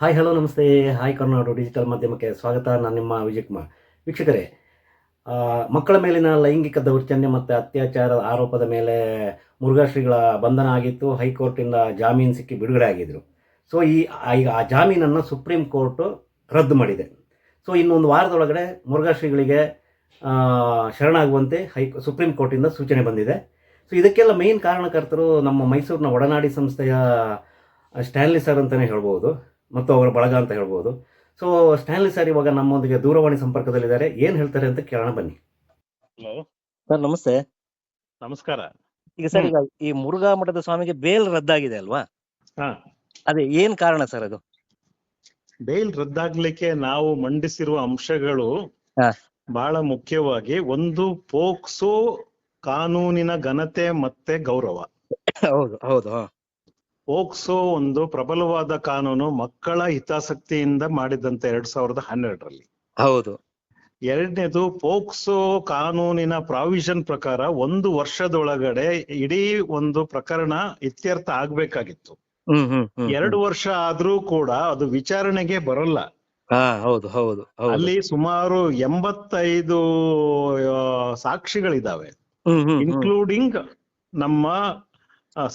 Hi hello ನಮಸ್ತೆ. Hi Karnadu digital ಮಾಧ್ಯಮಕ್ಕೆ ಸ್ವಾಗತ, ನಾನು ನಿಮ್ಮ ವಿಜಯ್ ಕುಮಾರ್. ವೀಕ್ಷಕರೇ ಮಕ್ಕಳ ಮೇಲಿನ ಲೈಂಗಿಕ ದೌರ್ಜನ್ಯ ಮತ್ತು ಅತ್ಯಾಚಾರ ಆರೋಪದ ಮೇಲೆ ಮುರುಘಾಶ್ರೀಗಳ ಬಂಧನ ಆಗಿತ್ತು. ಹೈಕೋರ್ಟಿಂದ ಜಾಮೀನು ಸಿಕ್ಕಿ ಬಿಡುಗಡೆ ಆಗಿದ್ದರು ಸೊ ಈ, ಈಗ ಆ ಜಾಮೀನನ್ನು ಸುಪ್ರೀಂ ಕೋರ್ಟು ರದ್ದು ಮಾಡಿದೆ. ಸೊ ಇನ್ನೊಂದು ವಾರದೊಳಗಡೆ ಮುರುಘಾಶ್ರೀಗಳಿಗೆ ಶರಣಾಗುವಂತೆ ಹೈ, ಸುಪ್ರೀಂ ಕೋರ್ಟಿಂದ ಸೂಚನೆ ಬಂದಿದೆ. ಸೊ ಇದಕ್ಕೆಲ್ಲ ಮೇನ್ ಕಾರಣಕರ್ತರು ನಮ್ಮ ಮೈಸೂರಿನ ಒಡನಾಡಿ ಸಂಸ್ಥೆಯ ಸ್ಟ್ಯಾನ್ಲಿ ಸರ್ ಅಂತಲೇ ಹೇಳ್ಬೋದು. ಮತ್ತು ಅವರ ಬಳಗ ಅಂತ ಹೇಳ್ಬೋದು. ಸೊ ಸ್ಟ್ಯಾನ್ಲಿ ಸರ್ ಇವಾಗ ನಮ್ಮೊಂದಿಗೆ ದೂರವಾಣಿ ಸಂಪರ್ಕದಲ್ಲಿದ್ದಾರೆ. ಏನ್ ಹೇಳ್ತಾರೆ ಅಂತ ಕೇಳೋಣ ಬನ್ನಿ. ಹಲೋ ಸರ್ ನಮಸ್ತೆ. ನಮಸ್ಕಾರ. ಈಗ ಸರ್ ಈಗ ಈ ಮುರುಘಾ ಮಠದ ಸ್ವಾಮಿಗೆ ಬೇಲ್ ರದ್ದಾಗಿದೆ ಅಲ್ವಾ? ಹಾ. ಅದೇ ಏನ್ ಕಾರಣ ಸರ್ ಅದು? ಬೇಲ್ ರದ್ದಾಗ್ಲಿಕ್ಕೆ ನಾವು ಮಂಡಿಸಿರುವ ಅಂಶಗಳು ಹಾ. ಬಹಳ ಮುಖ್ಯವಾಗಿ ಒಂದು ಪೋಕ್ಸೋ ಕಾನೂನಿನ ಘನತೆ ಮತ್ತೆ ಗೌರವ. ಹೌದು ಹೌದು ಹಾ. ಪೋಕ್ಸೋ ಒಂದು ಪ್ರಬಲವಾದ ಕಾನೂನು ಮಕ್ಕಳ ಹಿತಾಸಕ್ತಿಯಿಂದ ಮಾಡಿದಂತೆ ಎರಡ್ ಸಾವಿರದ ಹನ್ನೆರಡರಲ್ಲಿ. ಹೌದು. ಎರಡನೇದು ಪೋಕ್ಸೋ ಕಾನೂನಿನ ಪ್ರಾವಿಷನ್ ಪ್ರಕಾರ ಒಂದು ವರ್ಷದೊಳಗಡೆ ಇಡೀ ಒಂದು ಪ್ರಕರಣ ಇತ್ಯರ್ಥ ಆಗ್ಬೇಕಾಗಿತ್ತು. ಎರಡು ವರ್ಷ ಆದ್ರೂ ಕೂಡ ಅದು ವಿಚಾರಣೆಗೆ ಬರಲ್ಲ. ಹೌದು ಹೌದು ಅಲ್ಲಿ ಸುಮಾರು ಎಂಬತ್ತೈದು ಸಾಕ್ಷಿಗಳಿದಾವೆ. ಇನ್ಕ್ಲೂಡಿಂಗ್ ನಮ್ಮ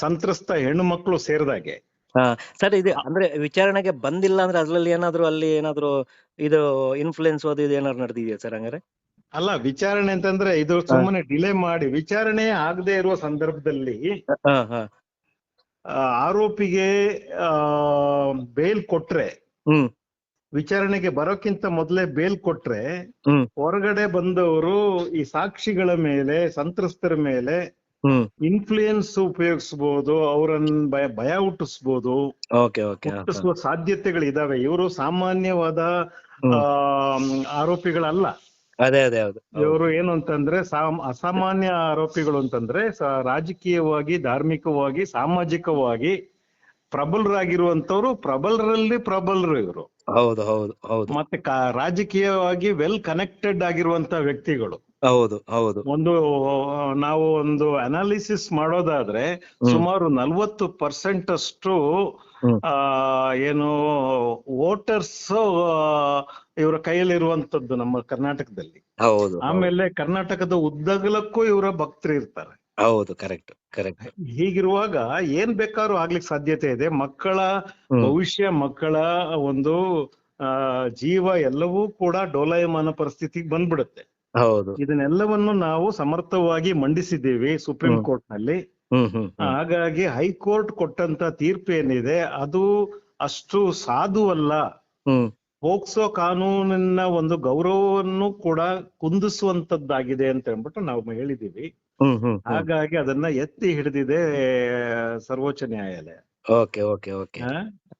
ಸಂತ್ರಸ್ತ ಹೆಣ್ಣು ಮಕ್ಕಳು ಸೇರಿದಾಗೆ. ಸರ್ ಇದು ಅಂದ್ರೆ ವಿಚಾರಣೆಗೆ ಬಂದಿಲ್ಲ ಅಂದ್ರೆ ಅದ್ರಲ್ಲಿ ಏನಾದ್ರು ಅಲ್ಲಿ ಏನಾದ್ರು ಇದು ಇನ್ಫ್ಲುಯೆನ್ಸ್ ಅದು ಇದು ಏನಾದ್ರು ನಡೆದಿದೆಯಾ ಸರ್ ಹಂಗಾರೆ? ಅಲ್ಲ ವಿಚಾರಣೆ ಅಂತಂದ್ರೆ ಇದು ಸುಮ್ಮನೆ ಡಿಲೇ ಮಾಡಿ ವಿಚಾರಣೆ ಆಗದೆ ಇರುವ ಸಂದರ್ಭದಲ್ಲಿ ಆರೋಪಿಗೆ ಬೇಲ್ ಕೊಟ್ರೆ ವಿಚಾರಣೆಗೆ ಬರೋಕ್ಕಿಂತ ಮೊದಲೇ ಬೇಲ್ ಕೊಟ್ರೆ. ಹೊರಗಡೆ ಬಂದವರು ಈ ಸಾಕ್ಷಿಗಳ ಮೇಲೆ ಸಂತ್ರಸ್ತರ ಮೇಲೆ ಇನ್ಫ್ಲೂಯೆನ್ಸ್ ಉಪಯೋಗಿಸಬಹುದು ಅವರನ್ನ ಭಯ ಭಯ ಹುಟ್ಟಿಸಬಹುದು ಹುಟ್ಟಿಸುವ ಸಾಧ್ಯತೆಗಳಿದಾವೆ. ಇವರು ಸಾಮಾನ್ಯವಾದ ಆರೋಪಿಗಳಲ್ಲ. ಅದೇ ಅದೇ ಹೌದು. ಇವರು ಏನು ಅಂತಂದ್ರೆ ಸಾಮ್ ಅಸಾಮಾನ್ಯ ಆರೋಪಿಗಳು ಅಂತಂದ್ರೆ ರಾಜಕೀಯವಾಗಿ ಧಾರ್ಮಿಕವಾಗಿ ಸಾಮಾಜಿಕವಾಗಿ ಪ್ರಬಲರಾಗಿರುವಂತವ್ರು ಪ್ರಬಲರಲ್ಲಿ ಪ್ರಬಲರು ಇವರು. ಹೌದು ಹೌದು ಹೌದು. ಮತ್ತೆ ರಾಜಕೀಯವಾಗಿ ವೆಲ್ ಕನೆಕ್ಟೆಡ್ ಆಗಿರುವಂತ ವ್ಯಕ್ತಿಗಳು. ಹೌದು ಹೌದು. ಒಂದು ನಾವು ಒಂದು ಅನಾಲಿಸಿಸ್ ಮಾಡೋದಾದ್ರೆ ಸುಮಾರು ನಲ್ವತ್ತು ಪರ್ಸೆಂಟ್ ಅಷ್ಟು ಆ ಏನು ವೋಟರ್ಸ್ ಇವರ ಕೈಯಲ್ಲಿರುವಂತದ್ದು ನಮ್ಮ ಕರ್ನಾಟಕದಲ್ಲಿ. ಹೌದು. ಆಮೇಲೆ ಕರ್ನಾಟಕದ ಉದ್ದಗಲಕ್ಕೂ ಇವರ ಭಕ್ತರು ಇರ್ತಾರೆ. ಹೌದು ಕರೆಕ್ಟ್ ಕರೆಕ್ಟ್ ಹೀಗಿರುವಾಗ ಏನ್ ಬೇಕಾದ್ರೂ ಆಗ್ಲಿಕ್ಕೆ ಸಾಧ್ಯತೆ ಇದೆ. ಮಕ್ಕಳ ಭವಿಷ್ಯ ಮಕ್ಕಳ ಒಂದು ಜೀವ ಎಲ್ಲವೂ ಕೂಡ ಡೋಲಾಯಮಾನ ಪರಿಸ್ಥಿತಿಗೆ ಬಂದ್ಬಿಡುತ್ತೆ. ಹೌದು. ಇದನ್ನೆಲ್ಲವನ್ನು ನಾವು ಸಮರ್ಥವಾಗಿ ಮಂಡಿಸಿದ್ದೀವಿ ಸುಪ್ರೀಂ. ಕೋರ್ಟ್ನಲ್ಲಿ. ಹಾಗಾಗಿ ಹೈಕೋರ್ಟ್ ಕೊಟ್ಟಂತ ತೀರ್ಪು ಏನಿದೆ ಅದು ಅಷ್ಟು ಸಾಧು ಅಲ್ಲ. ಹೋಗ್ಸೋ ಪೋಕ್ಸೋ ಕಾನೂನಿನ ಒಂದು ಗೌರವವನ್ನು ಕೂಡ ಕುಂದಿಸುವಂತದ್ದಾಗಿದೆ ಅಂತ ಹೇಳ್ಬಿಟ್ಟು ನಾವು ಹೇಳಿದೀವಿ ಹಾಗಾಗಿ ಅದನ್ನ ಎತ್ತಿ ಹಿಡಿದಿದೆ ಸರ್ವೋಚ್ಚ ನ್ಯಾಯಾಲಯ. Okay okay okay?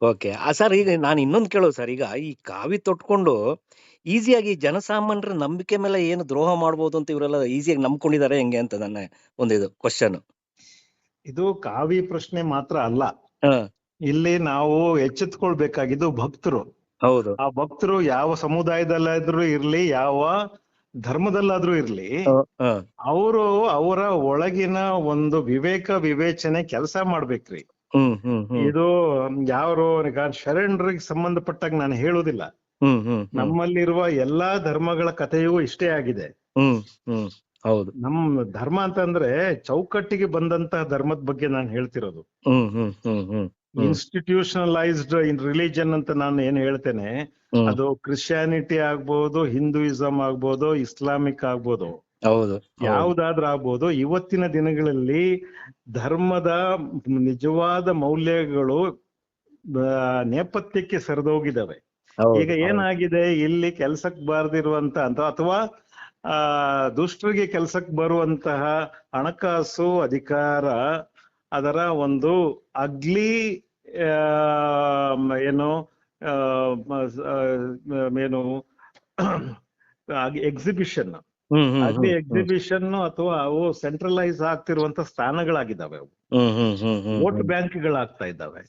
Okay. Sir ಈಗ ನಾನು ಇನ್ನೊಂದು ಕೇಳೋದು ಸರ್. ಈಗ ಈ ಕಾವಿ ತೊಟ್ಕೊಂಡು ಈಸಿಯಾಗಿ ಜನಸಾಮಾನ್ಯರ ನಂಬಿಕೆ ಮೇಲೆ ಏನು ದ್ರೋಹ ಮಾಡ್ಬೋದು ಅಂತ ಇವರೆಲ್ಲ ಈಸಿಯಾಗಿ ನಂಬ್ಕೊಂಡಿದ್ದಾರೆ ಹೆಂಗೆ ಅಂತ ನನ್ನ ಒಂದು ಇದು ಕ್ವಶನ್ ಇದು ಕಾವಿ ಪ್ರಶ್ನೆ ಮಾತ್ರ ಅಲ್ಲ. ಇಲ್ಲಿ ನಾವು ಎಚ್ಚೆತ್ಕೊಳ್ಬೇಕಾಗಿದ್ದು ಭಕ್ತರು. ಹೌದು. ಆ ಭಕ್ತರು ಯಾವ ಸಮುದಾಯದಲ್ಲಾದ್ರೂ ಇರ್ಲಿ ಯಾವ ಧರ್ಮದಲ್ಲಾದ್ರೂ ಇರ್ಲಿ ಅವರು ಅವರ ಒಳಗಿನ ಒಂದು ವಿವೇಕ ವಿವೇಚನೆ ಕೆಲಸ ಮಾಡ್ಬೇಕ್ರಿ. ಇದು ಯಾರು ಈಗ ಶರಣರಿಗೆ ಸಂಬಂಧಪಟ್ಟಾಗ ನಾನು ಹೇಳುದಿಲ್ಲ ನಮ್ಮಲ್ಲಿರುವ ಎಲ್ಲಾ ಧರ್ಮಗಳ ಕಥೆಯೂ ಇಷ್ಟೇ ಆಗಿದೆ. ಹೌದು. ನಮ್ಮ ಧರ್ಮ ಅಂತಂದ್ರೆ ಚೌಕಟ್ಟಿಗೆ ಬಂದಂತಹ ಧರ್ಮದ ಬಗ್ಗೆ ನಾನು ಹೇಳ್ತಿರೋದು. ಇನ್ಸ್ಟಿಟ್ಯೂಷನಲೈಸ್ಡ್ ಇನ್ ರಿಲಿಜನ್ ಅಂತ ನಾನು ಏನ್ ಹೇಳ್ತೇನೆ ಅದು ಕ್ರಿಶ್ಚಿಯಾನಿಟಿ ಆಗ್ಬಹುದು ಹಿಂದೂಯಿಸಂ ಆಗ್ಬೋದು ಇಸ್ಲಾಮಿಕ್ ಆಗ್ಬೋದು. ಹೌದು ಯಾವ್ದಾದ್ರೂ ಆಗ್ಬೋದು. ಇವತ್ತಿನ ದಿನಗಳಲ್ಲಿ ಧರ್ಮದ ನಿಜವಾದ ಮೌಲ್ಯಗಳು ನೇಪಥ್ಯಕ್ಕೆ ಸರಿದೋಗಿದಾವೆ ಹೌದು, ಈಗ ಏನಾಗಿದೆ? ಇಲ್ಲಿ ಕೆಲ್ಸಕ್ ಬಾರ್ದಿರುವಂತ ಅಂತ ಅಥವಾ ಆ ದುಷ್ಟರಿಗೆ ಕೆಲ್ಸಕ್ ಬರುವಂತಹ ಹಣಕಾಸು ಅಧಿಕಾರ ಅದರ ಒಂದು ಅಗ್ಲಿ ಏನು ಏನು ಎಕ್ಸಿಬಿಷನ್ ಅಗ್ಲಿ ಎಕ್ಸಿಬಿಷನ್ ಅಥವಾ ಅವು ಸೆಂಟ್ರಲೈಸ್ ಆಗ್ತಿರುವಂತ ಸ್ಥಾನಗಳಾಗಿದ್ದಾವೆ ಅವು. ವೋಟ್ ಬ್ಯಾಂಕ್ ಗಳಾಗ್ತಾ ಇದ್ದಾವೆ.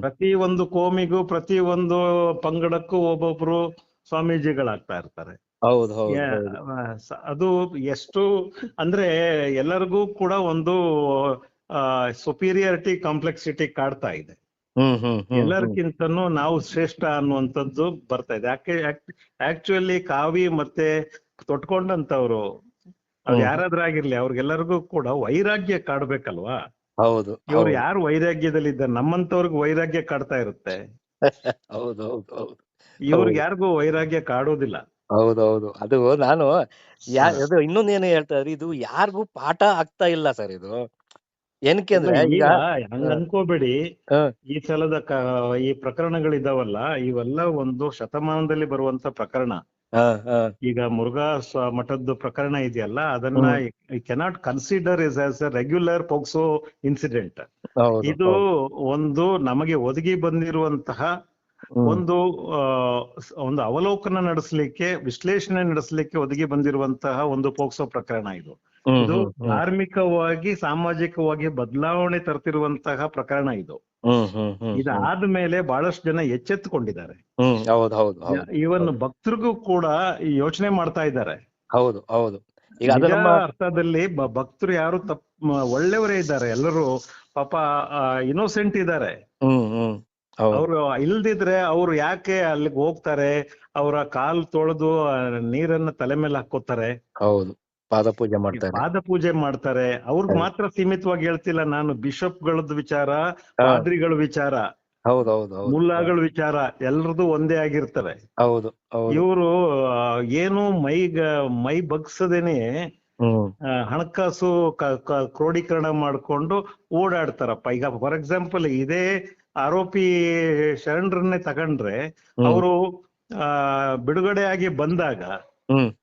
ಪ್ರತಿ ಒಂದು ಕೋಮಿಗೂ ಪ್ರತಿ ಒಂದು ಪಂಗಡಕ್ಕೂ ಒಬ್ಬೊಬ್ರು ಸ್ವಾಮೀಜಿಗಳಾಗ್ತಾ ಇರ್ತಾರೆ. ಅದು ಎಷ್ಟು ಅಂದ್ರೆ ಎಲ್ಲರಿಗೂ ಕೂಡ ಒಂದು ಸುಪೀರಿಯರಿಟಿ ಕಾಂಪ್ಲೆಕ್ಸಿಟಿ ಕಾಡ್ತಾ ಇದೆ. ಎಲ್ಲರಿಗಿಂತನೂ ನಾವು ಶ್ರೇಷ್ಠ ಅನ್ನುವಂಥದ್ದು ಬರ್ತಾ ಇದೆ. ಯಾಕೆ ಆಕ್ಚುಲಿ ಕಾವಿ ಮತ್ತೆ ತೊಟ್ಕೊಂಡಂತವ್ರು ಅವ್ರು ಯಾರಾದ್ರೂ ಯಾರಾದ್ರಾಗಿರ್ಲಿ ಅವ್ರಿಗೆಲ್ಲರಿಗೂ ಕೂಡ ವೈರಾಗ್ಯ ಕಾಡ್ಬೇಕಲ್ವಾ? ಹೌದು ಇವ್ರು ಯಾರು ವೈರಾಗ್ಯದಲ್ಲಿ ಇದ್ದಾರೆ ನಮ್ಮಂತವ್ರಿಗೆ ವೈರಾಗ್ಯ ಕಾಡ್ತಾ ಇರುತ್ತೆ. ಹೌದು ಹೌದು ಹೌದು. ಇವ್ರಿಗೆ ಯಾರಿಗೂ ವೈರಾಗ್ಯ ಕಾಡೋದಿಲ್ಲ. ಹೌದೌದು ಅದು ನಾನು ಯಾ. ಅದು ಇನ್ನೊಂದೇನು ಹೇಳ್ತಾ ಇದ್ರಿ ಇದು ಯಾರಿಗೂ ಪಾಠ ಆಗ್ತಾ ಇಲ್ಲ ಸರ್ ಇದು. ಏನಕ್ಕೆ ಅಂದ್ರೆ ಈಗ ಹಂಗ ಅನ್ಕೋಬೇಡಿ. ಈ ಸಲದ ಈ ಪ್ರಕರಣಗಳಿದಾವಲ್ಲ ಇವೆಲ್ಲ ಒಂದು ಶತಮಾನದಲ್ಲಿ ಬರುವಂತ ಪ್ರಕರಣ. ಈಗ ಮುರುಘಾ ಸ್ವ- ಮಠದ್ದು ಪ್ರಕರಣ ಇದೆಯಲ್ಲ ಅದನ್ನ cannot consider is as a regular POCSO incident ಇದು ಒಂದು ನಮಗೆ ಒದಗಿ ಬಂದಿರುವಂತಹ ಒಂದು ಒಂದು ಅವಲೋಕನ ನಡೆಸಲಿಕ್ಕೆ ವಿಶ್ಲೇಷಣೆ ನಡೆಸಲಿಕ್ಕೆ ಒದಗಿ ಬಂದಿರುವಂತಹ ಒಂದು ಪೋಕ್ಸೋ ಪ್ರಕರಣ ಇದು. ಇದು ಧಾರ್ಮಿಕವಾಗಿ ಸಾಮಾಜಿಕವಾಗಿ ಬದಲಾವಣೆ ತರ್ತಿರುವಂತಹ ಪ್ರಕರಣ ಇದು. ಹ್ಮ್, ಹ್ಮ್, ಹ್ಮ್, ಹ್ಮ್, ಇದಾದ ಮೇಲೆ ಬಹಳಷ್ಟು ಜನ ಎಚ್ಚೆತ್ತುಕೊಂಡಿದ್ದಾರೆ. ಇವನ್ ಭಕ್ತರಿಗೂ ಕೂಡ ಈ ಯೋಚನೆ ಮಾಡ್ತಾ ಇದ್ದಾರೆ. ಹೌದು ಹೌದು. ಈಗ ಅರ್ಥದಲ್ಲಿ ಭಕ್ತರು ಯಾರು ತಪ್ಪ ಒಳ್ಳೆಯವರೇ ಇದ್ದಾರೆ. ಎಲ್ಲರೂ ಪಾಪ ಇನ್ನೋಸೆಂಟ್ ಇದ್ದಾರೆ. ಅವ್ರು ಇಲ್ದಿದ್ರೆ ಅವ್ರು ಯಾಕೆ ಅಲ್ಲಿಗೆ ಹೋಗ್ತಾರೆ? ಅವರ ಕಾಲ್ ತೊಳೆದು ನೀರನ್ನ ತಲೆ ಮೇಲೆ ಹಾಕೋತಾರೆ ಹೌದು. ಪಾದ ಪೂಜೆ ಮಾಡ್ತಾರೆ. ಪಾದ ಪೂಜೆ ಮಾಡ್ತಾರೆ ಅವ್ರಿಗೆ ಮಾತ್ರ ಸೀಮಿತವಾಗಿ ಹೇಳ್ತಿಲ್ಲ ನಾನು. ಬಿಷಪ್ಗಳದ್ದು ವಿಚಾರ ಹಾ, ಪಾದ್ರಿಗಳ ವಿಚಾರ ಹೌದು ಹೌದು. ಹೌದು ಮುಲ್ಲಾಗಳ ವಿಚಾರ ಎಲ್ಲರದು ಒಂದೇ ಆಗಿರ್ತಾರೆ ಹೌದು ಇವರು ಏನು ಮೈಗ ಮೈ ಬಗ್ಸದೇನೆ ಹಣಕಾಸು ಕ್ರೋಢೀಕರಣ ಮಾಡ್ಕೊಂಡು ಓಡಾಡ್ತಾರಪ್ಪ. ಈಗ ಫಾರ್ ಎಕ್ಸಾಂಪಲ್ ಇದೇ ಆರೋಪಿ ಶರಣರನ್ನೇ ತಗೊಂಡ್ರೆ ಅವರು ಬಿಡುಗಡೆ ಆಗಿ ಬಂದಾಗ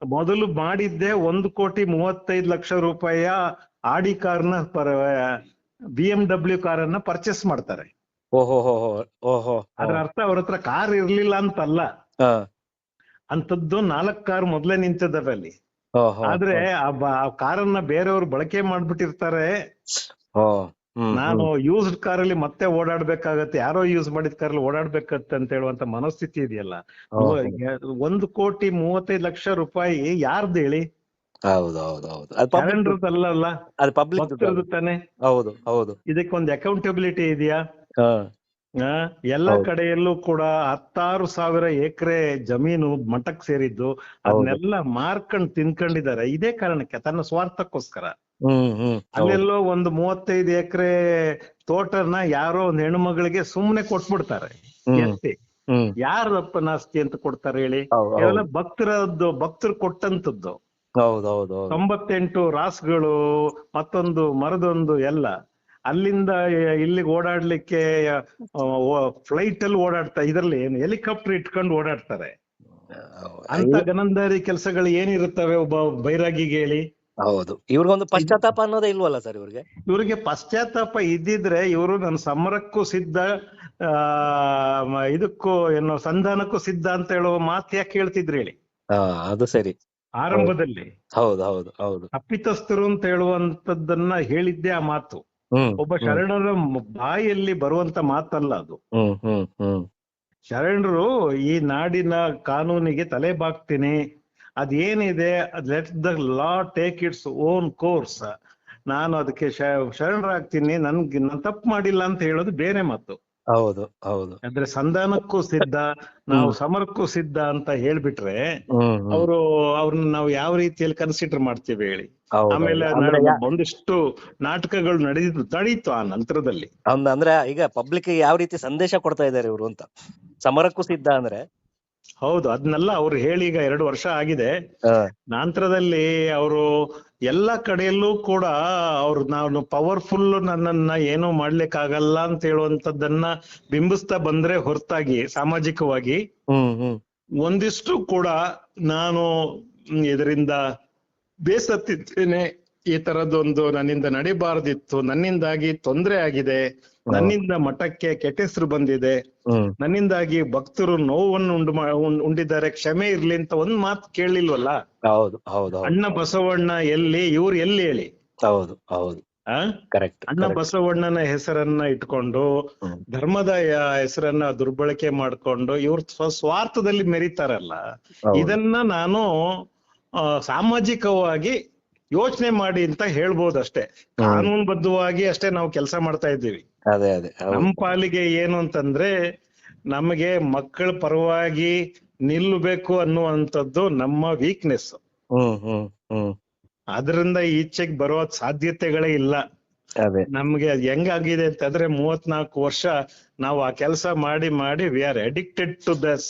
ಮೊದಲು ಮಾಡಿದ್ದೆ ಒಂದು ಕೋಟಿ ಮೂವತ್ತೈದು ಲಕ್ಷ ರೂಪಾಯಿಯ ಆಡಿ ಕಾರ್ನ ನ ಬಿ ಎಂ ಡಬ್ಲ್ಯೂ ಕಾರನ್ನ ಪರ್ಚೇಸ್ ಮಾಡ್ತಾರೆ ಅದ್ರ ಅರ್ಥ ಅವ್ರ ಹತ್ರ ಕಾರ್ ಇರ್ಲಿಲ್ಲ ಅಂತಲ್ಲ. ಅಂತದ್ದು ನಾಲ್ಕ್ ಕಾರ್ ಮೊದ್ಲೇ ನಿಂತಿದ್ದಾವೆ ಅಲ್ಲಿ. ಆದ್ರೆ ಆ ಕಾರನ್ನ ಬೇರೆಯವ್ರು ಬಳಕೆ ಮಾಡ್ಬಿಟ್ಟಿರ್ತಾರೆ. ನಾನು ಯೂಸ್ಡ್ ಕಾರಲ್ಲಿ ಮತ್ತೆ ಓಡಾಡ್ಬೇಕಾಗತ್ತೆ. ಯಾರೋ ಯೂಸ್ ಮಾಡಿದ ಕಾರಲ್ಲಿ ಓಡಾಡ್ಬೇಕತ್ತೆ ಅಂತ ಹೇಳುವಂತ ಮನಸ್ಥಿತಿ ಇದೆಯಲ್ಲ. ಒಂದು ಕೋಟಿ ಮೂವತ್ತೈದು ಲಕ್ಷ ರೂಪಾಯಿ ಯಾರ್ದು ಹೇಳಿ? ಹೌದು ಹೌದು ಇದಕ್ಕೊಂದು ಅಕೌಂಟಬಿಲಿಟಿ ಇದೆಯಾ? ಎಲ್ಲ ಕಡೆಯಲ್ಲೂ ಕೂಡ ಹತ್ತಾರು ಸಾವಿರ ಎಕರೆ ಜಮೀನು ಮಠಕ್ ಸೇರಿದ್ದು ಅದನ್ನೆಲ್ಲ ಮಾರ್ಕಂಡ್ ತಿನ್ಕೊಂಡಿದ್ದಾರೆ. ಇದೇ ಕಾರಣಕ್ಕೆ ತನ್ನ ಸ್ವಾರ್ಥಕ್ಕೋಸ್ಕರ. ಅಲ್ಲೆಲ್ಲೋ ಒಂದು ಮೂವತ್ತೈದು ಎಕರೆ ತೋಟನ ಯಾರೋ ಒಂದ್ ಹೆಣ್ಣು ಮಗಳಿಗೆ ಸುಮ್ನೆ ಕೊಟ್ಬಿಡ್ತಾರೆ. ಹ್ಮ್ ಯಾರಪ್ಪನ ನಾಸ್ತಿ ಅಂತ ಕೊಡ್ತಾರೆ ಹೇಳಿ? ಕೇವಲ ಭಕ್ತರದ್ದು ಭಕ್ತರು ಕೊಟ್ಟಂತದ್ದು ತೊಂಬತ್ತೆಂಟು ರಾಸ್ಗಳು ಮತ್ತೊಂದು ಮರದೊಂದು ಎಲ್ಲ. ಅಲ್ಲಿಂದ ಇಲ್ಲಿಗೆ ಓಡಾಡ್ಲಿಕ್ಕೆ ಫ್ಲೈಟ್ ಅಲ್ಲಿ ಓಡಾಡ್ತಾ ಇದ್ರಲ್ಲಿ ಏನು ಹೆಲಿಕಾಪ್ಟರ್ ಇಟ್ಕೊಂಡು ಓಡಾಡ್ತಾರೆ. ಅಂತ ಗನಂದಾರಿ ಕೆಲಸಗಳು ಏನಿರುತ್ತವೆ ಒಬ್ಬ ಬೈರಾಗಿಗೆ ಹೇಳಿ? ಹೌದು. ಇವ್ರಿಗೊಂದು ಪಶ್ಚಾತ್ತಾಪ ಅನ್ನೋದೇ ಇಲ್ವಲ್ಲ ಸರ್ ಇವ್ರಿಗೆ? ಇವ್ರಿಗೆ ಪಶ್ಚಾತ್ತಾಪ ಇದ್ದಿದ್ರೆ ಇವರು ನನ್ನ ಸಮರಕ್ಕೂ ಸಿದ್ಧ ಆ ಇದಕ್ಕೂ ಏನೋ ಸಂಧಾನಕ್ಕೂ ಸಿದ್ಧ ಅಂತ ಹೇಳುವ ಮಾತು ಯಾಕೆ ಹೇಳ್ತಿದ್ರಿ ಹೇಳಿ? ಅದು ಸರಿ. ಆರಂಭದಲ್ಲಿ. ಹೌದು ಹೌದು ಹೌದು. ತಪ್ಪಿತಸ್ಥರು ಅಂತ ಹೇಳುವಂತದ್ದನ್ನ ಹೇಳಿದ್ದೆ ಆ ಮಾತು. ಒಬ್ಬ ಶರಣರ ಬಾಯಲ್ಲಿ ಬರುವಂತ ಮಾತಲ್ಲ ಅದು. ಶರಣರು ಈ ನಾಡಿನ ಕಾನೂನಿಗೆ ತಲೆ ಬಾಗ್ತೀನಿ ಅದೇನಿದೆ let the law take its own course ನಾನು ಅದಕ್ಕೆ ಶರಣರಾಗ್ತೀನಿ ನನ್ಗೆ ನಾನು ತಪ್ಪು ಮಾಡಿಲ್ಲ ಅಂತ ಹೇಳೋದು ಬೇರೆ ಮಾತು. ಹೌದು ಹೌದು. ಅಂದ್ರೆ ಸಂಧಾನಕ್ಕೂ ಸಿದ್ಧ ನಾವು ಸಮರಕ್ಕೂ ಸಿದ್ಧ ಅಂತ ಹೇಳ್ಬಿಟ್ರೆ. ಅವರು ಅವ್ರನ್ನ ನಾವು ಯಾವ ರೀತಿಯಲ್ಲಿ ಕನ್ಸಿಡರ್ ಮಾಡ್ತೀವಿ ಹೇಳಿ. ಆಮೇಲೆ ಒಂದಿಷ್ಟು ನಾಟಕಗಳು ನಡೆದಿದ್ದು ತಡೀತು ಆ ನಂತರದಲ್ಲಿ. ಅಂದ್ರೆ ಈಗ ಪಬ್ಲಿಕ್ ಯಾವ ರೀತಿ ಸಂದೇಶ ಕೊಡ್ತಾ ಇದ್ದಾರೆ ಇವರು ಅಂತ. ಸಮರಕ್ಕೂ ಸಿದ್ಧ ಅಂದ್ರೆ ಹೌದು ಅದನ್ನೆಲ್ಲ ಅವ್ರು ಹೇಳಿ ಈಗ ಎರಡು ವರ್ಷ ಆಗಿದೆ. ನಂತರದಲ್ಲಿ ಅವರು ಎಲ್ಲ ಕಡೆಯಲ್ಲೂ ಕೂಡ ಅವ್ರು ನಾನು ಪವರ್ಫುಲ್ ನನ್ನನ್ನ ಏನೂ ಮಾಡ್ಲಿಕ್ಕಾಗಲ್ಲ ಅಂತ ಹೇಳುವಂತದ್ದನ್ನ ಬಿಂಬಿಸ್ತಾ ಬಂದ್ರೆ ಹೊರತಾಗಿ ಸಾಮಾಜಿಕವಾಗಿ. ಒಂದಿಷ್ಟು ಕೂಡ ನಾನು ಇದರಿಂದ ಬೇಸತ್ತಿದ್ದೇನೆ. ಈ ತರದೊಂದು ನನ್ನಿಂದ ನಡಿಬಾರ್ದಿತ್ತು ನನ್ನಿಂದಾಗಿ ತೊಂದರೆ ಆಗಿದೆ ನನ್ನಿಂದ ಮಠಕ್ಕೆ ಕೆಟ್ಟ ಹೆಸರು ಬಂದಿದೆ ನನ್ನಿಂದಾಗಿ ಭಕ್ತರು ನೋವನ್ನು ಉಂಡು ಉಂಡಿದ್ದಾರೆ ಕ್ಷಮೆ ಇರ್ಲಿ ಅಂತ ಒಂದ್ ಮಾತು ಕೇಳಿಲ್ವಲ್ಲ ಹೌದು ಹೌದು ಹೌದು. ಅಣ್ಣ ಬಸವಣ್ಣ ಎಲ್ಲಿ ಇವ್ರು ಎಲ್ಲಿ ಹೇಳಿ? ಹೌದು ಹೌದು. ಕರೆಕ್ಟ್ ಅಣ್ಣ ಬಸವಣ್ಣನ ಹೆಸರನ್ನ ಇಟ್ಕೊಂಡು. ಧರ್ಮದ ಹೆಸರನ್ನ ದುರ್ಬಳಕೆ ಮಾಡ್ಕೊಂಡು ಇವ್ರ ಸ್ವ ಸ್ವಾರ್ಥದಲ್ಲಿ ಮೆರಿತಾರಲ್ಲ? ಇದನ್ನ ನಾನು ಸಾಮಾಜಿಕವಾಗಿ ಯೋಚನೆ ಮಾಡಿ ಅಂತ ಹೇಳ್ಬೋದು ಅಷ್ಟೇ. ಕಾನೂನುಬದ್ಧವಾಗಿ ಅಷ್ಟೇ ನಾವು ಕೆಲಸ ಮಾಡ್ತಾ ಇದ್ದೀವಿ. ಅದೇ ಅದೇ. ನಮ್ಮ ಪಾಲಿಗೆ ಏನು ಅಂತಂದ್ರೆ ನಮಗೆ ಮಕ್ಕಳ ಪರವಾಗಿ ನಿಲ್ಲಬೇಕು ಅನ್ನುವಂಥದ್ದು ನಮ್ಮ ವೀಕ್ನೆಸ್ ಅದರಿಂದ ಈಚೆಗೆ ಬರೋ ಸಾಧ್ಯತೆಗಳೇ ಇಲ್ಲ. ಅದೇ. ನಮ್ಗೆ ಅದ್ ಹೆಂಗಾಗಿದೆ ಅಂತಂದ್ರೆ ಮೂವತ್ನಾಲ್ಕು ವರ್ಷ ನಾವು ಆ ಕೆಲಸ ಮಾಡಿ ಮಾಡಿ we are addicted to this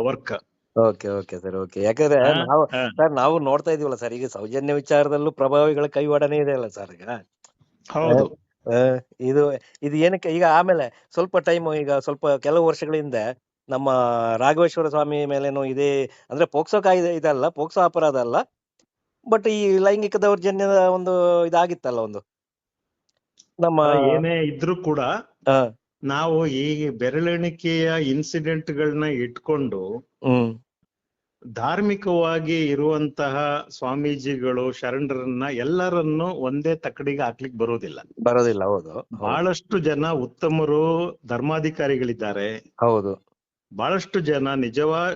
work okay okay sir okay. ಯಾಕಂದ್ರೆ ನಾವು ಸರ್ ನಾವು ನೋಡ್ತಾ ಇದೀವಲ್ಲ ಸರ್ ಈಗ ಸೌಜನ್ಯ ವಿಚಾರದಲ್ಲೂ ಪ್ರಭಾವಿಗಳ ಕೈವಾಡನೆ ಇದೆ ಅಲ್ಲ ಸರ್ ಈಗ. ಹೌದು. ಆ, ಇದು ಇದು ಏನಕ್ಕೆ ಈಗ ಆಮೇಲೆ ಸ್ವಲ್ಪ ಟೈಮ್ ಈಗ ಸ್ವಲ್ಪ ಕೆಲವು ವರ್ಷಗಳಿಂದ ನಮ್ಮ ರಾಘವೇಶ್ವರ ಸ್ವಾಮಿ ಮೇಲೇನು ಇದೇ ಅಂದ್ರೆ ಪೋಕ್ಸೋ ಕಾಯ್ದೆ ಇದಲ್ಲ ಪೋಕ್ಸೋ ಅಪರಾಧ ಅಲ್ಲ ಬಟ್ ಈ ಲೈಂಗಿಕ ದೌರ್ಜನ್ಯದ ಒಂದು ಇದಾಗಿತ್ತಲ್ಲ ಒಂದು. ನಮ್ಮ ಏನೇ ಇದ್ರೂ ಕೂಡ ಆ, ನಾವು ಈ ಬೆರಳೆಣಿಕೆಯ ಇನ್ಸಿಡೆಂಟ್ ಗಳನ್ನ ಇಟ್ಕೊಂಡು ಧಾರ್ಮಿಕವಾಗಿ ಇರುವಂತಹ ಸ್ವಾಮೀಜಿಗಳು ಶರಣರನ್ನ ಎಲ್ಲರನ್ನು ಒಂದೇ ತಕ್ಕಡಿಗೆ ಹಾಕ್ಲಿಕ್ಕೆ ಬರೋದಿಲ್ಲ. ಬರೋದಿಲ್ಲ ಹೌದು. ಬಹಳಷ್ಟು ಜನ ಉತ್ತಮರು ಧರ್ಮಾಧಿಕಾರಿಗಳಿದ್ದಾರೆ. ಹೌದು. ಬಹಳಷ್ಟು ಜನ ನಿಜವಾ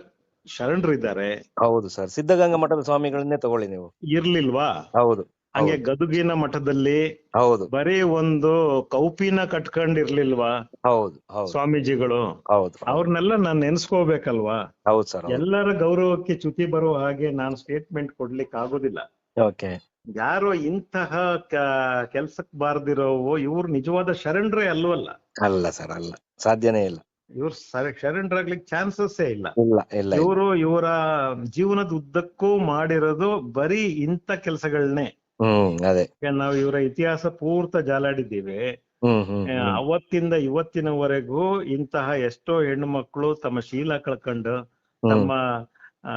ಶರಣರಿದ್ದಾರೆ. ಹೌದು ಸರ್. ಸಿದ್ಧಗಂಗಾ ಮಠದ ಸ್ವಾಮಿಗಳನ್ನೇ ತಗೊಳ್ಳಿ ನೀವು. ಇರ್ಲಿಲ್ವಾ? ಹೌದು. ಹಂಗೆ ಗದುಗಿನ ಮಠದಲ್ಲಿ ಹೌದು. ಬರೀ ಒಂದು ಕೌಪಿನ ಕಟ್ಕೊಂಡಿರ್ಲಿಲ್ವಾ? ಹೌದು ಹೌದು. ಸ್ವಾಮೀಜಿಗಳು? ಹೌದು ಅವ್ರನ್ನೆಲ್ಲ ನಾನ್ ನೆನ್ಸ್ಕೋಬೇಕಲ್ವಾ? ಹೌದು ಸರ್ ಎಲ್ಲರ ಗೌರವಕ್ಕೆ ಚ್ಯುತಿ ಬರುವ ಹಾಗೆ ನಾನು ಸ್ಟೇಟ್ಮೆಂಟ್ ಕೊಡ್ಲಿಕ್ಕೆ ಆಗೋದಿಲ್ಲ ಓಕೆ. ಯಾರೋ ಇಂತಹ ಕೆಲ್ಸಕ್ ಬಾರ್ದಿರೋವು ಇವ್ರು ನಿಜವಾದ ಶರಣರೇ ಅಲ್ವಲ್ಲ ಅಲ್ಲ. ಸರ್ ಅಲ್ಲ. ಸಾಧ್ಯನೇ ಇಲ್ಲ. ಇವ್ರು ಶರಣರಾಗ್ಲಿಕ್ಕೆ ಚಾನ್ಸಸ್ಸೇ ಇಲ್ಲ. ಇಲ್ಲ ಇಲ್ಲ ಇಲ್ಲ. ಇವರು ಇವರ ಜೀವನದ ಉದ್ದಕ್ಕೂ ಮಾಡಿರೋದು ಬರೀ ಇಂಥ ಕೆಲಸಗಳನ್ನೇ ಹ್ಮ್ ಅದೇ. ನಾವು ಇವರ ಇತಿಹಾಸ ಪೂರ್ತ ಜಾಲಾಡಿದ್ದೀವಿ. ಅವತ್ತಿಂದ ಇವತ್ತಿನವರೆಗೂ ಇಂತಹ ಎಷ್ಟೋ ಹೆಣ್ಣು ಮಕ್ಕಳು ತಮ್ಮ ಶೀಲ ಕಳ್ಕೊಂಡು ತಮ್ಮ ಆ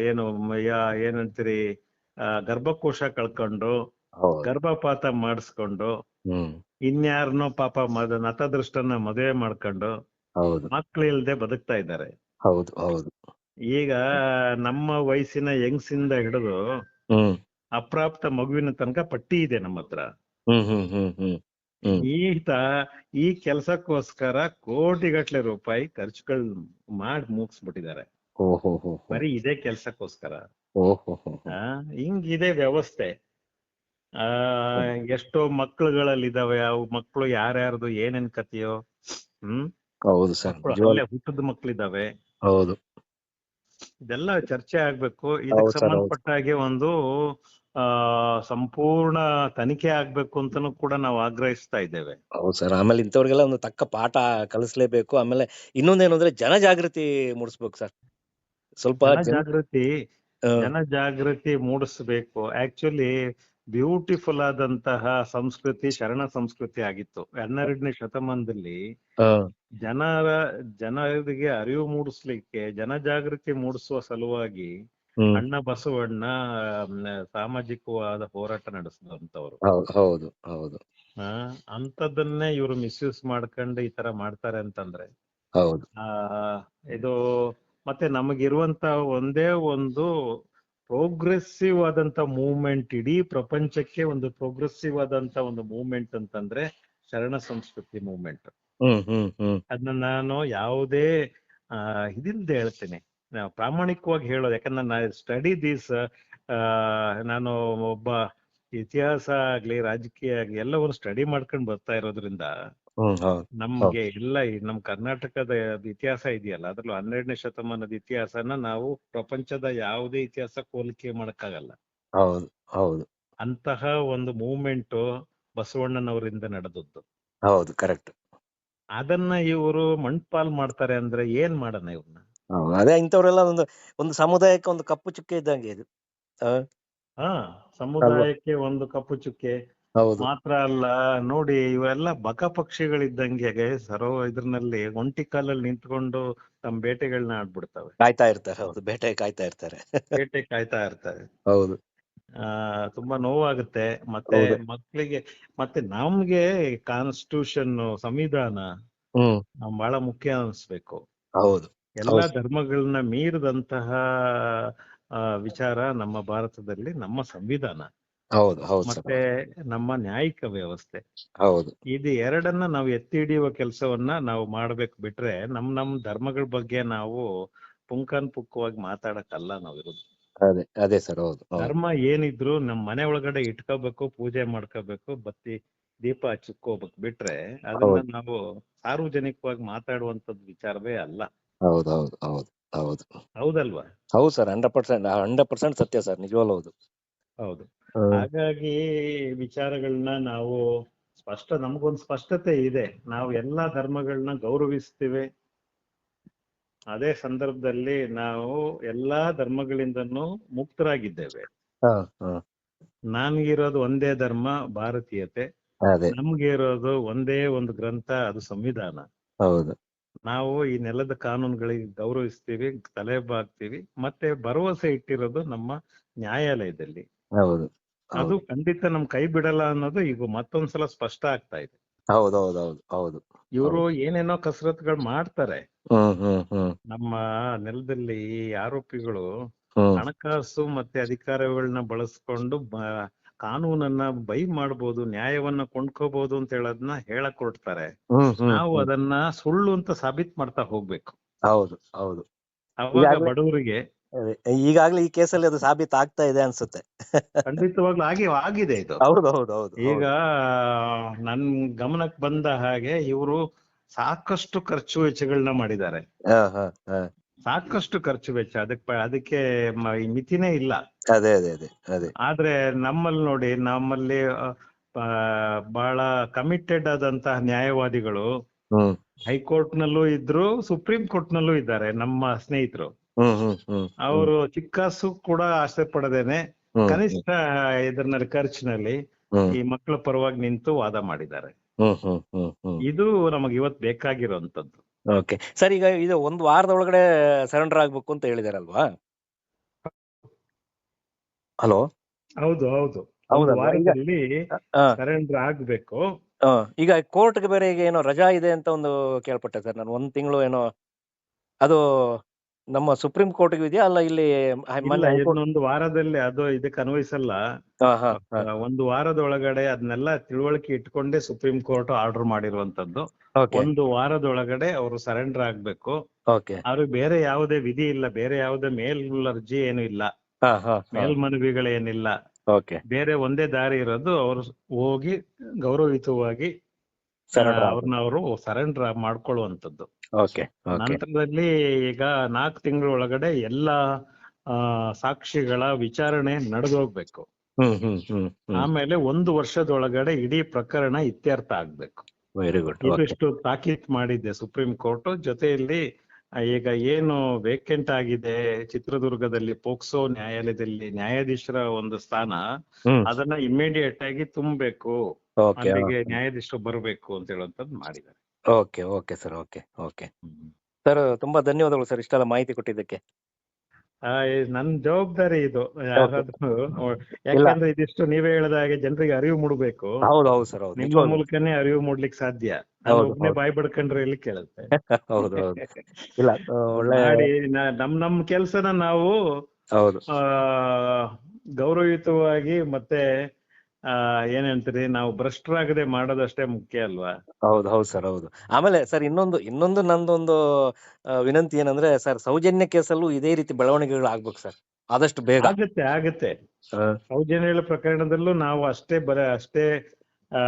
ಏನು ಏನಂತೀರಿ ಗರ್ಭಕೋಶ ಕಳ್ಕೊಂಡು ಗರ್ಭಪಾತ ಮಾಡಿಸ್ಕೊಂಡು ಇನ್ಯಾರನೋ ಪಾಪ ಮದ ನತದೃಷ್ಟನ್ನ ಮದುವೆ ಮಾಡ್ಕೊಂಡು ಇಲ್ದೆ ಬದುಕ್ತಾ ಇದ್ದಾರೆ. ಹೌದು ಹೌದು. ಈಗ ನಮ್ಮ ವಯಸ್ಸಿನ ಹೆಂಗ್ಸಿಂದ ಹಿಡಿದು ಅಪ್ರಾಪ್ತ ಮಗುವಿನ ತನಕ ಪಟ್ಟಿ ಇದೆ ನಮ್ಮ ಹತ್ರ. ಈತ ಈ ಕೆಲ್ಸಕ್ಕೋಸ್ಕರ ಕೋಟಿಗಟ್ಲೆ ರೂಪಾಯಿ ಖರ್ಚುಗಳ್ ಮಾಡಿ ಮುಗಿಸ್ಬಿಟ್ಟಿದ್ದಾರೆ. ಬರೀ ಇದೇ ಕೆಲ್ಸಕ್ಕೋಸ್ಕರ. ಓಹೋ ಇದೆ ವ್ಯವಸ್ಥೆ. ಆ ಎಷ್ಟೋ ಮಕ್ಳುಗಳಲ್ಲಿದಾವೆ ಅವು ಮಕ್ಳು ಯಾರ್ಯಾರ್ದು ಏನೇನ್ ಕಥೆಯೋ. ಹ್ಮ್? ಹೌದು ಹುಟ್ಟದ ಮಕ್ಳಿದಾವೆ ಹೌದು. ಇದೆಲ್ಲ ಚರ್ಚೆ ಆಗ್ಬೇಕು. ಇದಕ್ಕೆ ಸಂಬಂಧಪಟ್ಟ ಹಾಗೆ ಒಂದು ಸಂಪೂರ್ಣ ತನಿಖೆ ಆಗ್ಬೇಕು ಅಂತಾನು ಕೂಡ ನಾವು ಆಗ್ರಹಿಸ್ತಾ ಇದ್ದೇವೆ. ಹೌದು ಸರ್ ಆಮೇಲೆ ಇಂಥವ್ರಿಗೆಲ್ಲ ಒಂದು ತಕ್ಕ ಪಾಠ ಕಲಿಸ್ಲೇಬೇಕು ಆಮೇಲೆ ಇನ್ನೊಂದೇನು ಅಂದ್ರೆ ಜನ ಜಾಗೃತಿ ಮೂಡಿಸ್ಬೇಕು ಸರ್. ಸ್ವಲ್ಪ ಜಾಗೃತಿ ಜನ ಜಾಗೃತಿ ಮೂಡಿಸ್ಬೇಕು. ಆಕ್ಚುಲಿ ಬ್ಯೂಟಿಫುಲ್ ಆದಂತಹ ಸಂಸ್ಕೃತಿ ಶರಣ ಸಂಸ್ಕೃತಿ ಆಗಿತ್ತು. ಹನ್ನೆರಡನೇ ಶತಮಾನದಲ್ಲಿ ಜನರ ಜನರಿಗೆ ಅರಿವು ಮೂಡಿಸ್ಲಿಕ್ಕೆ ಜನ ಜಾಗೃತಿ ಮೂಡಿಸುವ ಸಲುವಾಗಿ ಅಣ್ಣ ಬಸವಣ್ಣ ಸಾಮಾಜಿಕವಾದ ಹೋರಾಟ ನಡೆಸಿದಂತವ್ರು ಹೌದು ಹೌದು ಅಂತದನ್ನೇ ಇವರು ಮಿಸ್ಯೂಸ್ ಮಾಡ್ಕೊಂಡು ಈ ತರ ಮಾಡ್ತಾರೆ ಅಂತಂದ್ರೆ ಹೌದು. ಆ ಇದು ಮತ್ತೆ ನಮಗಿರುವಂತ ಒಂದೇ ಒಂದು ಪ್ರೋಗ್ರೆಸಿವ್ ಆದಂತ ಮೂವ್ಮೆಂಟ್ ಇಡೀ ಪ್ರಪಂಚಕ್ಕೆ ಒಂದು ಪ್ರೋಗ್ರೆಸಿವ್ ಆದಂತ ಒಂದು ಮೂವ್ಮೆಂಟ್ ಅಂತಂದ್ರೆ ಶರಣ ಸಂಸ್ಕೃತಿ ಮೂವ್ಮೆಂಟ್. ಅದನ್ನ ನಾನು ಯಾವುದೇ ಆ ಇದಿಲ್ದೆ ಹೇಳ್ತೇನೆ. ನಾವು ಪ್ರಾಮಾಣಿಕವಾಗಿ ಹೇಳೋದು. ಯಾಕಂದ್ರೆ ನಾ ಸ್ಟಡಿ ದೀಸ್ ನಾನು ಒಬ್ಬ ಇತಿಹಾಸ ಆಗ್ಲಿ ರಾಜಕೀಯ ಆಗ್ಲಿ ಎಲ್ಲವನ್ನು ಸ್ಟಡಿ ಮಾಡ್ಕೊಂಡು ಬರ್ತಾ ಇರೋದ್ರಿಂದ ನಮ್ಗೆ ಎಲ್ಲ ನಮ್ ಕರ್ನಾಟಕದ ಇತಿಹಾಸ ಇದೆಯಲ್ಲ ಅದ್ರಲ್ಲೂ ಹನ್ನೆರಡನೇ ಶತಮಾನದ ಇತಿಹಾಸನ ನಾವು ಪ್ರಪಂಚದ ಯಾವುದೇ ಇತಿಹಾಸ ಹೋಲಿಕೆ ಮಾಡಕ್ಕಾಗಲ್ಲ. ಹೌದು ಹೌದು. ಅಂತಹ ಒಂದು ಮೂವ್ಮೆಂಟ್ ಬಸವಣ್ಣನವರಿಂದ ನಡೆದದ್ದು. ಹೌದು ಕರೆಕ್ಟ್ ಅದನ್ನ ಇವರು ಮಣ್ಪಾಲ್ ಮಾಡ್ತಾರೆ ಅಂದ್ರೆ ಏನ್ ಮಾಡೋಣ ಇವ್ರನ್ನ ಅದೇ ಇಂಥವ್ರೆಲ್ಲ ಒಂದು ಒಂದು ಸಮುದಾಯಕ್ಕೆ ಒಂದು ಕಪ್ಪು ಚುಕ್ಕೆ ಇದ್ದಂಗೆ ಇದು. ಹಾ ಸಮುದಾಯಕ್ಕೆ ಒಂದು ಕಪ್ಪು ಚುಕ್ಕೆ. ಹೌದು. ಮಾತ್ರ ಅಲ್ಲ ನೋಡಿ ಇವೆಲ್ಲ ಬಕ ಪಕ್ಷಿಗಳಿದ್ದಂಗೆ ಸರೋ ಇದ್ರಲ್ಲಿ ಒಂಟಿ ಕಾಲಲ್ಲಿ ನಿಂತ್ಕೊಂಡು ತಮ್ಮ ಬೇಟೆಗಳನ್ನ ಆಡ್ಬಿಡ್ತವೆ. ಕಾಯ್ತಾ ಇರ್ತಾರೆ ಹೌದು. ಬೇಟೆ ಕಾಯ್ತಾ ಇರ್ತಾರೆ. ಬೇಟೆ ಕಾಯ್ತಾ ಇರ್ತಾರೆ. ಹೌದು. ಆ ತುಂಬಾ ನೋವಾಗುತ್ತೆ. ಮತ್ತೆ ಮಕ್ಕಳಿಗೆ ಮಕ್ಳಿಗೆ ಮತ್ತೆ ನಮ್ಗೆ ಕಾನ್ಸ್ಟಿಟ್ಯೂಷನ್ ಸಂವಿಧಾನ ಬಹಳ ಮುಖ್ಯ ಅನ್ಸ್ಬೇಕು. ಹೌದು. ಎಲ್ಲಾ. ಧರ್ಮಗಳನ್ನ ಮೀರಿದಂತಹ ವಿಚಾರ ನಮ್ಮ ಭಾರತದಲ್ಲಿ ನಮ್ಮ ಸಂವಿಧಾನ. ಹೌದು ಹೌದು ಮತ್ತೆ ನಮ್ಮ ನ್ಯಾಯಿಕ ವ್ಯವಸ್ಥೆ. ಹೌದು. ಇದು ಎರಡನ್ನ ನಾವು ಎತ್ತಿ ಹಿಡಿಯುವ ಕೆಲಸವನ್ನ ನಾವು ಮಾಡ್ಬೇಕು ಬಿಟ್ರೆ ನಮ್ ನಮ್ ಧರ್ಮಗಳ ಬಗ್ಗೆ ನಾವು ಪುಂಕನ್ ಪುಕ್ಕವಾಗಿ ಮಾತಾಡಕ್ಕಲ್ಲ ನಾವಿರೋದು ಅದೇ ಅದೇ ಸರ್ ಹೌದು ಹೌದು. ಧರ್ಮ ಏನಿದ್ರು ನಮ್ ಮನೆ ಒಳಗಡೆ ಇಟ್ಕೋಬೇಕು ಪೂಜೆ ಮಾಡ್ಕೋಬೇಕು ಬತ್ತಿ ದೀಪ ಹಚ್ಕೋಬೇಕು ಬಿಟ್ರೆ ಅದನ್ನ ನಾವು ಸಾರ್ವಜನಿಕವಾಗಿ ಮಾತಾಡುವಂತದ್ ವಿಚಾರವೇ ಅಲ್ಲ. ಹೌದು ಹೌದು ಹೌದು ಹೌದು. ಹೌದಲ್ವಾ? ಹೌದು sir hundred percent hundred percent ಸತ್ಯ ಸರ್ ನಿಜವಾಗ್ಲೂ ಹೌದು. ಹೌದು. ಹಾಗಾಗಿ ವಿಚಾರಗಳನ್ನ ನಾವು ಸ್ಪಷ್ಟ ನಮಗೊಂದು ಸ್ಪಷ್ಟತೆ ಇದೆ. ನಾವು ಎಲ್ಲಾ ಧರ್ಮಗಳನ್ನ ಗೌರವಿಸ್ತೀವಿ. ಅದೇ ಸಂದರ್ಭದಲ್ಲಿ ನಾವು ಎಲ್ಲಾ ಧರ್ಮಗಳಿಂದನು ಮುಕ್ತರಾಗಿದ್ದೇವೆ. ನನ್ಗಿರೋದು ಒಂದೇ ಧರ್ಮ ಭಾರತೀಯತೆ. ನಮ್ಗೆ ಇರೋದು ಒಂದೇ ಒಂದು ಗ್ರಂಥ ಅದು ಸಂವಿಧಾನ. ಹೌದು. ನಾವು ಈ ನೆಲದ ಕಾನೂನುಗಳಿಗೆ ಗೌರವಿಸ್ತೀವಿ ತಲೆ ಬಾಗ್ತೀವಿ ಮತ್ತೆ ಭರವಸೆ ಇಟ್ಟಿರೋದು ನಮ್ಮ ನ್ಯಾಯಾಲಯದಲ್ಲಿ. ಹೌದು ಅದು ಖಂಡಿತ ನಮ್ ಕೈ ಬಿಡಲ್ಲ ಅನ್ನೋದು ಈಗ ಮತ್ತೊಂದ್ಸಲ ಸ್ಪಷ್ಟ ಆಗ್ತಾ ಇದೆ. ಹೌದು ಹೌದು ಇವರು ಏನೇನೋ ಕಸರತ್ಗಳು ಮಾಡ್ತಾರೆ. ನಮ್ಮ ನೆಲದಲ್ಲಿ ಈ ಆರೋಪಿಗಳು ಹಣಕಾಸು ಮತ್ತೆ ಅಧಿಕಾರಗಳನ್ನ ಬಳಸ್ಕೊಂಡು ಕಾನೂನನ್ನ ಬೈ ಮಾಡ್ಬೋದು ನ್ಯಾಯವನ್ನ ಕೊಂಡ್ಕೋಬಹುದು ಅಂತ ಹೇಳೋದನ್ನ ಹೇಳಕ್ ಹೊರಡ್ತಾರೆ ನಾವು ಅದನ್ನ ಸುಳ್ಳು ಅಂತ ಸಾಬೀತ್ ಮಾಡ್ತಾ ಹೋಗ್ಬೇಕು. ಹೌದು ಹೌದು. ಅವಾಗ ಬಡವರಿಗೆ. ಈಗಾಗ್ಲೇ ಈ ಕೇಸಲ್ಲಿ ಅದು ಸಾಬೀತ್ ಆಗ್ತಾ ಇದೆ ಅನ್ಸುತ್ತೆ. ಖಂಡಿತವಾಗ್ಲೂ ಆಗಿ ಆಗಿದೆ ಇದು. ಹೌದು ಹೌದು ಹೌದು ಈಗ ನನ್ ಗಮನಕ್ ಬಂದ ಹಾಗೆ ಇವರು ಸಾಕಷ್ಟು ಖರ್ಚು ವೆಚ್ಚಗಳನ್ನ ಮಾಡಿದ್ದಾರೆ. ಸಾಕಷ್ಟು ಖರ್ಚು ವೆಚ್ಚ. ಅದಕ್ಕೆ ಅದಕ್ಕೆ ಮಿತಿನೇ ಇಲ್ಲ. ಅದೇ ಅದೇ ಅದೇ ಅದೇ. ಆದ್ರೆ ನಮ್ಮಲ್ಲಿ ನೋಡಿ ನಮ್ಮಲ್ಲಿ ಆ, ಬಹಳ ಕಮಿಟೆಡ್ ಆದಂತಹ ನ್ಯಾಯವಾದಿಗಳು ಹ್ಮ್. ಹೈಕೋರ್ಟ್ ನಲ್ಲೂ ಇದ್ರು ಸುಪ್ರೀಂ ಕೋರ್ಟ್ ನಲ್ಲೂ ಇದ್ದಾರೆ ನಮ್ಮ ಸ್ನೇಹಿತರು. ಹ್ಮ್ ಹ್ಮ್ ಹ್ಮ್ ಅವರು ಚಿಕ್ಕಾಸು ಕೂಡ ಆಸೆ ಪಡದೇನೆ ಹ್ಮ್. ಕನಿಷ್ಠ ಇದನ್ನ ಖರ್ಚಿನಲ್ಲಿ ಹ್ಮ್. ಈ ಮಕ್ಕಳ ಪರವಾಗಿ ನಿಂತು ವಾದ ಮಾಡಿದ್ದಾರೆ. ಹ್ಮ್ ಹ್ಮ್ ಹ್ಮ್ ಹ್ಮ್. ಇದು ನಮಗೆ ಇವತ್ತು ಬೇಕಾಗಿರುವಂತದ್ದು ಓಕೆ. ಸರ್ ಈಗ ಇದು ಒಂದು ವಾರದ ಒಳಗಡೆ ಸರೆಂಡರ್ ಆಗ್ಬೇಕು ಅಂತ ಹೇಳಿದಾರಲ್ವಾ? ಹಲೋ ಹೌದು ಹೌದು. ಹೌದು ಒಂದು ವಾರದಲ್ಲಿ ಸರೆಂಡರ್ ಆಗ್ಬೇಕು. ಈಗ ಕೋರ್ಟ್ಗೆ ಬೇರೆ ಈಗ ಏನೋ ರಜಾ ಇದೆ ಅಂತ ಒಂದು ಕೇಳ್ಪಟ್ಟೆ ಸರ್ ನಾನು. ಒಂದ್ ತಿಂಗಳು ಏನೋ ಅದು ನಮ್ಮ ಸುಪ್ರೀಂ ಕೋರ್ಟ್ಗೆ ಇದೆಯಾ? ಅಲ್ಲ ಇಲ್ಲಿ ಇನ್ನೊಂದು ವಾರದಲ್ಲಿ ಅದು ಇದಕ್ಕೆ ಅನ್ವಯಿಸಲ್ಲ. ಒಂದು ವಾರದ ಒಳಗಡೆ ಒಂದು ವಾರದೊಳಗಡೆ ಅದನ್ನೆಲ್ಲ ತಿಳುವಳಿಕೆ ಇಟ್ಕೊಂಡೇ ಸುಪ್ರೀಂ ಕೋರ್ಟ್ ಆರ್ಡರ್ ಮಾಡಿರುವಂತದ್ದು ಒಂದು ವಾರದೊಳಗಡೆ ಅವರು ಸರೆಂಡರ್ ಆಗ್ಬೇಕು. ಅವ್ರಿಗೆ ಬೇರೆ ಯಾವುದೇ ವಿಧಿ ಇಲ್ಲ ಬೇರೆ ಯಾವುದೇ ಮೇಲ್ ಅರ್ಜಿ ಏನು ಇಲ್ಲ. ಮೇಲ್ಮನವಿಗಳೇನಿಲ್ಲ ಬೇರೆ ಒಂದೇ ದಾರಿ ಇರೋದು ಅವರು ಹೋಗಿ ಗೌರವಯುತವಾಗಿ ಅವ್ರನ್ನ ಅವರು ಸರೆಂಡರ್ ಮಾಡ್ಕೊಳ್ಳುವಂತದ್ದು ನಂತರದಲ್ಲಿ ಈಗ ನಾಲ್ಕು ತಿಂಗಳ ಒಳಗಡೆ ಎಲ್ಲಾ ಸಾಕ್ಷಿಗಳ ವಿಚಾರಣೆ ನಡೆದೋಗ್ಬೇಕು. ಆಮೇಲೆ ಒಂದು ವರ್ಷದೊಳಗಡೆ ಇಡೀ ಪ್ರಕರಣ ಇತ್ಯರ್ಥ ಆಗ್ಬೇಕು. ವೆರಿ ಗುಡ್ ಇದಿಷ್ಟು ತಾಕೀತ್ ಮಾಡಿದ್ದೆ ಸುಪ್ರೀಂ ಕೋರ್ಟ್. ಜೊತೆಯಲ್ಲಿ ಈಗ ಏನು ವೇಕೆಂಟ್ ಆಗಿದೆ ಚಿತ್ರದುರ್ಗದಲ್ಲಿ ಪೋಕ್ಸೋ ನ್ಯಾಯಾಲಯದಲ್ಲಿ ನ್ಯಾಯಾಧೀಶರ ಒಂದು ಸ್ಥಾನ ಅದನ್ನ ಇಮಿಡಿಯೇಟ್ ಆಗಿ ತುಂಬಬೇಕು. ಅಲ್ಲಿಗೆ ನ್ಯಾಯಾಧೀಶರು ಬರಬೇಕು ಅಂತ ಹೇಳುವಂತದ್ದು ಮಾಡಿದ್ದಾರೆ. Okay okay sir okay okay. Sir ತುಂಬಾ ಧನ್ಯವಾದಗಳು ಸರ್ ಇಷ್ಟೆಲ್ಲ ಮಾಹಿತಿ ಕೊಟ್ಟಿದ್ದಕ್ಕೆ. ನನ್ ಜವಾಬ್ದಾರಿ ಇದು. ಯಾರಾದ್ರೂ ಯಾಕಂದ್ರೆ ಇದಿಷ್ಟು ನೀವೇ ಹೇಳಿದ ಹಾಗೆ ಜನರಿಗೆ ಅರಿವು ಮೂಡಬೇಕು. ಸರ್ ಹೌದು. ನಿಮ್ಮ ಮೂಲಕನೇ ಅರಿವು ಮೂಡ್ಲಿಕ್ಕೆ ಸಾಧ್ಯ. ಹೌದು. ಬಾಯಿ ಬಡ್ಕೊಂಡ್ರೆ ಇಲ್ಲಿ ಕೇಳುತ್ತೆ? ಇಲ್ಲ ಮಾಡಿ ನಮ್ ನಮ್ ಕೆಲ್ಸನ ನಾವು ಗೌರವಯುತವಾಗಿ ಮತ್ತೆ ಏನ್ ಹೇಳ್ತೀರಿ? ನಾವು ಭ್ರಷ್ಟರಾಗದೆ ಮಾಡೋದಷ್ಟೇ ಮುಖ್ಯ ಅಲ್ವಾ? ಹೌದು ಹೌದು ಸರ್ ಹೌದು. ಆಮೇಲೆ ಸರ್ ಇನ್ನೊಂದು ಇನ್ನೊಂದು ನಂದೊಂದು ಆ, ವಿನಂತಿ ಏನಂದ್ರೆ ಸರ್ ಸೌಜನ್ಯ ಕೇಸಲ್ಲೂ ಇದೇ ರೀತಿ ಬೆಳವಣಿಗೆಗಳು ಆಗ್ಬೇಕು ಸರ್. ಆದಷ್ಟು ಬೇಗ. ಆಗುತ್ತೆ ಆಗತ್ತೆ. ಸೌಜನ್ಯ ಸೌಜನ್ಯಗಳ ಪ್ರಕರಣದಲ್ಲೂ ನಾವು ಅಷ್ಟೇ ಬರ ಅಷ್ಟೇ ಆ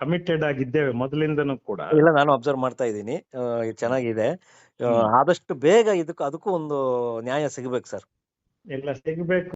ಕಮಿಟೆಡ್ ಆಗಿದ್ದೇವೆ ಮೊದಲಿಂದನೂ ಕೂಡ. ಇಲ್ಲ ನಾನು ಅಬ್ಸರ್ವ್ ಮಾಡ್ತಾ ಇದ್ದೀನಿ. ಆ, ಇದು ಚೆನ್ನಾಗಿದೆ. ಆ, ಹ್ಮ್. ಆದಷ್ಟು ಬೇಗ ಇದಕ್ಕೂ ಅದಕ್ಕೂ ಒಂದು ನ್ಯಾಯ ಸಿಗಬೇಕು ಸರ್. ಎಲ್ಲ ಸಿಗ್ಬೇಕು.